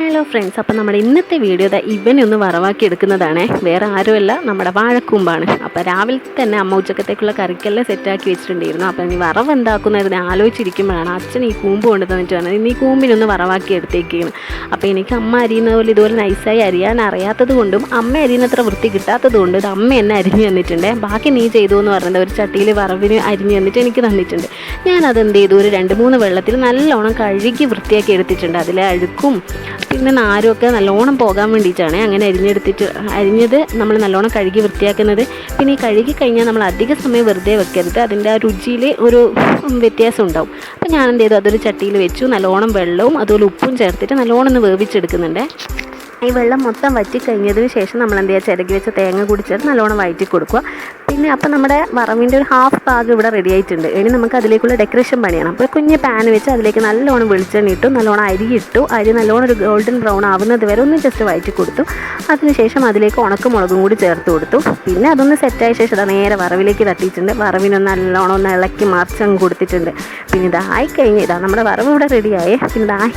Hello friends അപ്പോൾ നമ്മുടെ ഇന്നത്തെ വീഡിയോ ഇവനെ ഒന്ന് വറവാക്കി എടുക്കുന്നതാണ്. വേറെ ആരുമല്ല നമ്മുടെ വാഴക്കൂമ്പാണ്. അപ്പോൾ രാവിലെ തന്നെ അമ്മ ഉച്ചക്കത്തേക്കുള്ള കറിക്കെല്ലാം സെറ്റാക്കി വെച്ചിട്ടുണ്ടായിരുന്നു. അപ്പോൾ ഈ വറവ് എന്താക്കുന്നതിന് ആലോചിച്ചിരിക്കുമ്പോഴാണ് അച്ഛൻ ഈ കൂമ്പ് കൊണ്ട് തന്നിട്ട് വന്നത്. ഇനി ഈ കൂമ്പിനൊന്ന് വറവാക്കി എടുത്തേക്കാണ്. അപ്പോൾ എനിക്ക് അമ്മ അരിയുന്ന പോലെ ഇതുപോലെ നൈസായി അരിയാൻ അറിയാത്തത് കൊണ്ടും അമ്മ അരിയുന്നത്ര വൃത്തി കിട്ടാത്തത് കൊണ്ടും ഇത് അമ്മ എന്നെ അരിഞ്ഞു തന്നിട്ടുണ്ട്. ബാക്കി നീ ചെയ്തു എന്ന് പറഞ്ഞത് ഒരു ചട്ടിയിൽ വറവിന് അരിഞ്ഞു തന്നിട്ട് എനിക്ക് തന്നിട്ടുണ്ട്. ഞാനത് എന്ത് ചെയ്തു? ഒരു രണ്ട് മൂന്ന് വെള്ളത്തിൽ നല്ലോണം കഴുകി വൃത്തിയാക്കി എടുത്തിട്ടുണ്ട്. അതിലെ അഴുക്കും പിന്നെ നാരുമൊക്കെ നല്ലോണം പോകാൻ വേണ്ടിയിട്ടാണ് അങ്ങനെ അരിഞ്ഞെടുത്തിട്ട് അരിഞ്ഞത് നമ്മൾ നല്ലോണം കഴുകി വൃത്തിയാക്കുന്നത്. പിന്നെ ഈ കഴുകി കഴിഞ്ഞാൽ നമ്മൾ അധിക സമയം വെറുതെ വെക്കരുത്. അതിന്റെ ആ രുചിയിൽ ഒരു വ്യത്യാസം ഉണ്ടാവും. അപ്പോൾ ഞാൻ എന്ത് ചെയ്തു? അതൊരു ചട്ടിയിൽ വെച്ചു. നല്ലോണം വെള്ളവും അതുപോലെ ഉപ്പും ചേർത്തിട്ട് നല്ലോണം ഒന്ന് വേവിച്ചെടുക്കുന്നുണ്ട്. ഈ വെള്ളം മൊത്തം വറ്റിക്കഴിഞ്ഞതിന് ശേഷം നമ്മൾ എന്ത് ചെയ്യുക? ചിരകി വെച്ച തേങ്ങ കുടിച്ചിട്ട് നല്ലോണം വയറ്റി കൊടുക്കുക. പിന്നെ അപ്പോൾ നമ്മുടെ വറവിന്റെ ഒരു ഹാഫ് ഭാഗം ഇവിടെ റെഡി ആയിട്ടുണ്ട്. ഇനി നമുക്ക് അതിലേക്കുള്ള ഡെക്കറേഷൻ പണിയണം. അപ്പോൾ കുഞ്ഞ് പാൻ വെച്ച് അതിലേക്ക് നല്ലോണം വെളിച്ചെണ്ണ ഇട്ടു നല്ലോണം അരി ഇട്ടു. അരി നല്ലോണം ഒരു ഗോൾഡൻ ബ്രൗൺ ആവുന്നത് വരെ ഒന്ന് ജസ്റ്റ് വയറ്റി കൊടുത്തു. അതിനുശേഷം അതിലേക്ക് ഉണക്കമുളകും കൂടി ചേർത്ത് കൊടുത്തു. പിന്നെ അതൊന്ന് സെറ്റായ ശേഷം അത് നേരെ വറവിലേക്ക് തട്ടിയിട്ടുണ്ട്. വറവിനൊന്ന് നല്ലോണം ഒന്ന് ഇളക്കി മറിച്ചങ്ങ് കൊടുത്തിട്ടുണ്ട്. പിന്നെ ഇതായി കഴിഞ്ഞ് ഇതാ നമ്മുടെ വറവ് ഇവിടെ റെഡിയായേ പിന്നെ ഇതായി